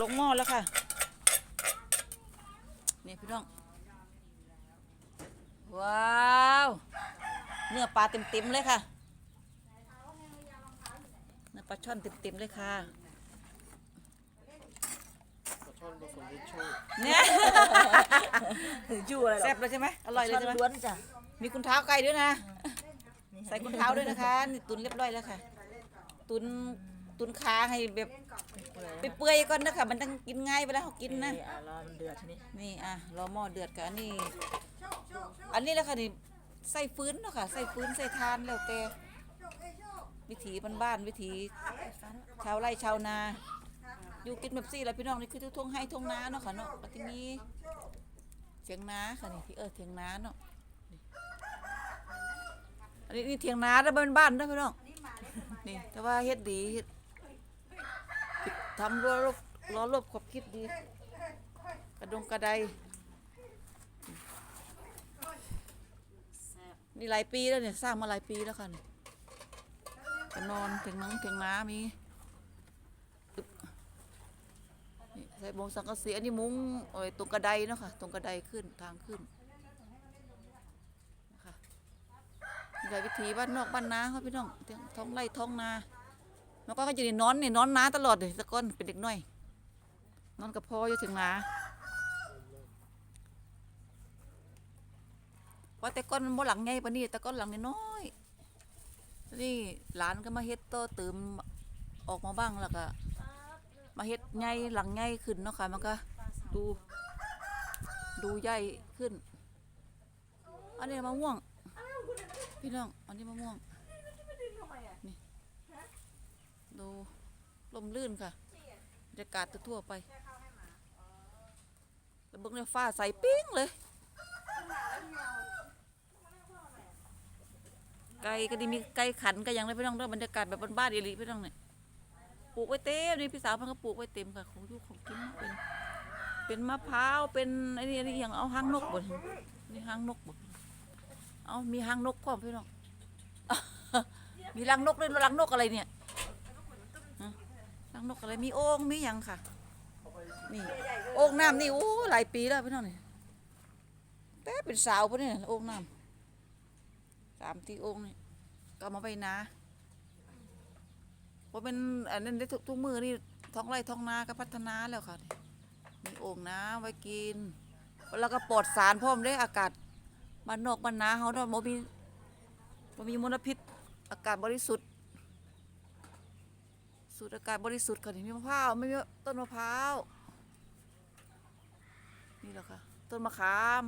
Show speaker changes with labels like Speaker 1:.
Speaker 1: ลงหม้อแล้วค่ะนี่พี่น้อง ว้าว เนื้อปลาเต็มๆเลยค่ะ เนื้อปลาช่อนเต็มๆเลยค่ะ
Speaker 2: ปลาช่อนผสมทิชชู่
Speaker 1: เนี่ย
Speaker 3: จู่อะไรหรอ
Speaker 1: แซ่บเลยใช่ไหมอร่อยเลยใช่ไหม
Speaker 3: ล้วนจ้ะ
Speaker 1: มีคุณเท้าไก่ด้วยนะ ใส่คุณเท้าด้วยนะคะนี่ตุนเรียบร้อยแล้วค่ะ ตุน ตุนขาให้แบบไปเปื่อยๆก่อนนะคะมันต้องกินง่ายเวลาเขากินนะ
Speaker 3: อะรอมันเดือดทีนี้
Speaker 1: นี่อะรอหม้อเดือดกับอันนี้ อันนี้แหละค่ะนี่ใส่ฟื้นเนาะค่ะใส่ฟื้นใส่ทานแล้วแต่วิถีบ้านๆวิถีชาวไร่ชาวนา อยู่กินแบบซี่แหละพี่น้องนี่คือทุ่งให้ทุ่งนาเนาะค่ะเนาะแล้วทีนี้เถียงนาค่ะนี่ที่เออเถียงนาเนาะนี่อันนี้นี่เถียงนาแล้วบ้านบ้านๆนะพี่น้องนี่แต่ว่าเฮ็ดดีเฮ็ด ทำรัวรบล้อรบขอบคิดดี กระดงกระไดนี่หลายปีแล้วเนี่ยสร้างมาหลายปีแล้วค่ะนี่กนอนถึงน้องถึงน้ามีใส่บงสังกะสีอันนี้มุ้งโอ้ยตรงกระไดเนาะค่ะ ตรงกระไดขึ้นทางขึ้นนะคะนี่ก็วิถีบ้านนอกบ้านนาเขาพี่น้องท้องไร่ท้องนา แล้วก็จะได้นอนเนี่ยนอนน้าตลอดเลยตะก้อนเป็นเด็กน้อย นอนกับพ่ออยู่ถึงนาเพราะแต่ก้อนมันบ่หลังใหญ่ปานนี้แต่ก้อนหลังน้อยนี่หลานก็มาเฮ็ดโตเติมออกมาบ้างแล้วก็มาเฮ็ดใหญ่หลังใหญ่ขึ้นเนาะค่ะมันก็ดู ดูใหญ่ขึ้น อันนี้มะม่วง พี่น้อง อันนี้มะม่วงนี่ ลมลื่นค่ะบรรยากาศทั่วไปแล้วเบิ่งในฟ้าใสปิ้งเลย ไก่ก็ดีมีไก่ขันก็ยังได้พี่น้องเด้อบรรยากาศแบบบ้านๆอีหลีพี่น้องเนี่ยปลูกไว้เต็มนี่พี่สาวพิ่นก็ปลูกไว้เต็มค่ะของยู่ของกินเป็นเป็นมะพร้าวเป็นไอ้นี่อันนี้ยังเอาหางนกบ่นี่หางนกบ่เอามีหางนกพร้อมพี่น้องมีรังนกด้วยรังนกอะไรเนี่ย รังนกอะไรมีโอ่งมีหยังค่ะ นี่โอ่งน้ำนี่โอ้หลายปีแล้วพี่น้องนี่แต่เป็นสาวปะเนี่ยโอ่งน้ำสามที่โอ่งนี่ก็เอามาไปนาเพราะเป็นอันนั้นได้ทุกทุกมือนี่ท้องไร่ท้องนาก็พัฒนาแล้วค่ะ มีโอ่งน้ำไว้กิน แล้วก็ปลอดสารพร้อมเลยอากาศบ้านนอกบ้านนาเขาเนาะบ่มีบ่มีมลพิษอากาศบริสุทธิ์ สูดอากาศบริสุทธิ์ค่ะนี่มีมะพร้าวไม่มีต้นมะพร้าวนี่แหละค่ะต้นมะขาม